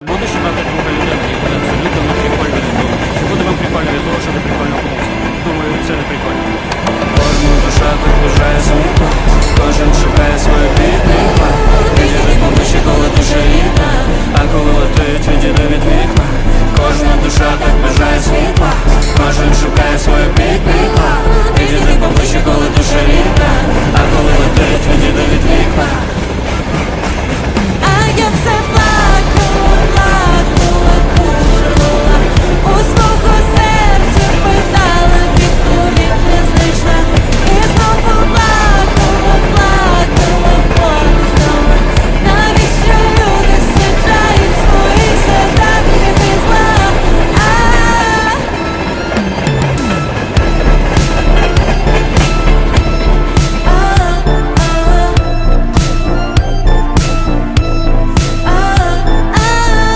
Буду шукати друга людина, і буде абсолютно не прикольно від того. Чи буде вам прикольно від того, що не прикольно комусь? Думаю, це не прикольно. Кожна душа так бажає світла, кожен шукає свою підтримку. Відійди помиші, коли душа рідна, а коли летить, відійде від вікна.